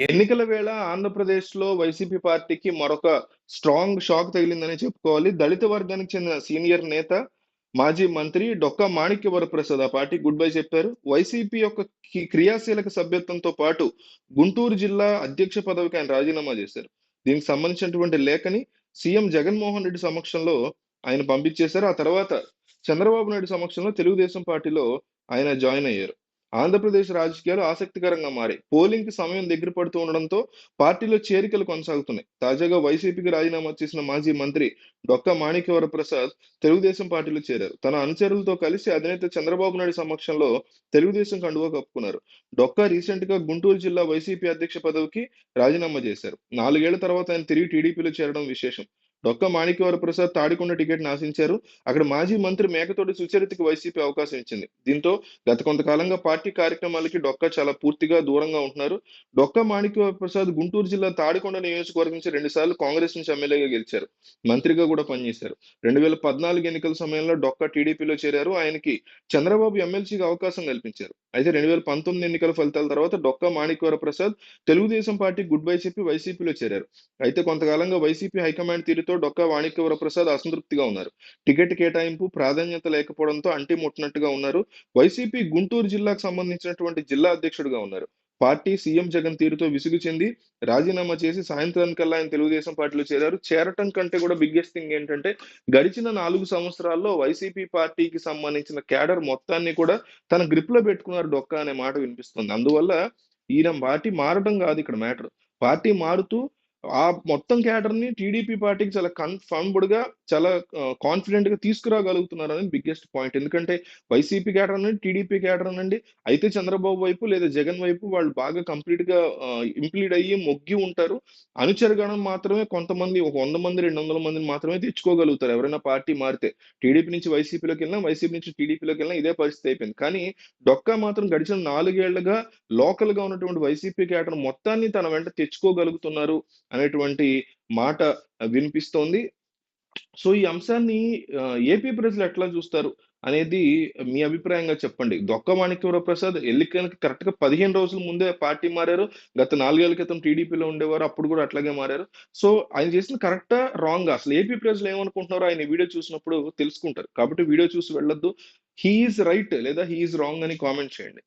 ఎన్నికల వేళ ఆంధ్రప్రదేశ్‌లో వైసీపీ పార్టీకి మరొక స్ట్రాంగ్ షాక్ తగిలిందనే చెప్పుకోవాలి. దళిత వర్గానికి చెందిన సీనియర్ నేత, మాజీ మంత్రి డొక్కా మాణిక్య వరప్రసాద్ ఆ పార్టీ గుడ్ బై చెప్పారు. వైసీపీ యొక్క క్రియాశీలక సభ్యత్వంతో పాటు గుంటూరు జిల్లా అధ్యక్ష పదవికి ఆయన రాజీనామా చేశారు. దీనికి సంబంధించినటువంటి లేఖని సీఎం జగన్మోహన్ రెడ్డి సమక్షంలో ఆయన పంపించేశారు. ఆ తర్వాత చంద్రబాబు నాయుడు సమక్షంలో తెలుగుదేశం పార్టీలో ఆయన జాయిన్ అయ్యారు. ఆంధ్రప్రదేశ్ రాజకీయాలు ఆసక్తికరంగా మారాయి. పోలింగ్‌కి సమయం దగ్గర పడుతూ ఉండడంతో పార్టీలో చేరికలు కొనసాగుతున్నాయి. తాజాగా వైసీపీకి రాజీనామా చేసిన మాజీ మంత్రి డొక్కా మాణిక్యవర ప్రసాద్ తెలుగుదేశం పార్టీలో చేరారు. తన అనుచరులతో కలిసి అధినేత చంద్రబాబు నాయుడు సమక్షంలో తెలుగుదేశం కండువా కప్పుకున్నారు. డొక్కా రీసెంట్‌గా గుంటూరు జిల్లా వైసీపీ అధ్యక్ష పదవికి రాజీనామా చేశారు. నాలుగేళ్ళ తర్వాత ఆయన తిరిగి టీడీపీలో చేరడం విశేషం. డొక్కా మాణిక్యవర ప్రసాద్ తాడికొండ టికెట్ ఆశించారు. అక్కడ మాజీ మంత్రి మేకతోటి సుచరితకి వైసీపీ అవకాశం ఇచ్చింది. దీంతో గత కొంతకాలంగా పార్టీ కార్యక్రమాలకి డొక్కా చాలా పూర్తిగా దూరంగా ఉంటున్నారు. డొక్కా మాణిక్యవర ప్రసాద్ గుంటూరు జిల్లా తాడికొండ నియోజకవర్గం నుంచి రెండు సార్లు కాంగ్రెస్ నుంచి ఎమ్మెల్యేగా గెలిచారు. మంత్రిగా కూడా పనిచేశారు. 2014 ఎన్నికల సమయంలో డొక్కా టీడీపీలో చేరారు. ఆయనకి చంద్రబాబు ఎమ్మెల్సీగా అవకాశం కల్పించారు. అయితే 2019 ఎన్నికల ఫలితాల తర్వాత Dokka Manikyavara Prasad Telugu Desam party good bye చెప్పి వైసీపీలో చేరారు. అయితే కొంతకాలంగా వైసీపీ హైకమాండ్ తీరుతో డొక్కా మాణిక్యవర ప్రసాద్ అసంతృప్తిగా ఉన్నారు. టికెట్ కేటాయింపు ప్రాధాన్యత లేకపోవడంతో అంటిముట్టనట్టుగా ఉన్నారు. వైసీపీ గుంటూరు జిల్లాకు సంబంధించినటువంటి జిల్లా అధ్యక్షుడిగా ఉన్నారు. పార్టీ సీఎం జగన్ తీరుతో విసుగు చెంది రాజీనామా చేసి సాయంత్రానికల్లా ఆయన తెలుగుదేశం పార్టీలో చేరారు. చేరటం కంటే కూడా బిగ్గెస్ట్ థింగ్ ఏంటంటే గడిచిన నాలుగు సంవత్సరాల్లో వైసీపీ పార్టీకి సంబంధించిన క్యాడర్ మొత్తాన్ని కూడా తన గ్రిప్‌లో పెట్టుకున్నారు డొక్క అనే మాట వినిపిస్తుంది. అందువల్ల ఈయన పార్టీ మారటం కాదు ఇక్కడ మ్యాటర్. పార్టీ మారుతూ ఆ మొత్తం క్యాడర్‌ని టీడీపీ పార్టీకి చాలా కన్ఫర్మ్డ్‌గా చాలా ఆహ్, కాన్ఫిడెంట్‌గా తీసుకురాగలుగుతున్నారనేది బిగ్గెస్ట్ పాయింట్. ఎందుకంటే వైసీపీ క్యాడర్ అనండి, టీడీపీ క్యాడర్ అనండి అయితే చంద్రబాబు వైపు లేదా జగన్ వైపు వాళ్ళు బాగా కంప్లీట్‌గా ఇంప్లీడ్ అయ్యి మొగ్గి ఉంటారు. అనుచరగణం మాత్రమే కొంతమంది ఒక వంద మంది, 200 మందిని మాత్రమే తెచ్చుకోగలుగుతారు ఎవరైనా పార్టీ మారితే. టీడీపీ నుంచి వైసీపీలోకెళ్ళినా, వైసీపీ నుంచి టీడీపీలోకెళ్ళినా ఇదే పరిస్థితి అయిపోయింది. కానీ డొక్కా మాత్రం గడిచిన నాలుగేళ్ళుగా లోకల్‌గా ఉన్నటువంటి వైసీపీ క్యాడర్ మొత్తాన్ని తన వెంట తెచ్చుకోగలుగుతున్నారు అనేటువంటి మాట వినిపిస్తోంది. సో, ఈ అంశాన్ని ఏపీ ప్రజలు ఎట్లా చూస్తారు అనేది మీ అభిప్రాయంగా చెప్పండి. దొక్క మాణిక్యవరావు ప్రసాద్ ఎన్నికలకి కరెక్ట్‌గా 15 రోజుల ముందే పార్టీ మారారు. గత నాలుగేళ్ళ క్రితం టీడీపీలో ఉండేవారు. అప్పుడు కూడా అట్లాగే మారారు. సో, ఆయన చేసిన కరెక్టా? రాంగ్ అసలు ఏపీ ప్రజలు ఏమనుకుంటున్నారో ఆయన వీడియో చూసినప్పుడు తెలుసుకుంటారు. కాబట్టి వీడియో చూసి వెళ్ళొద్దు. హీఈస్ రైట్ లేదా హీఈస్ రాంగ్ అని కామెంట్ చేయండి.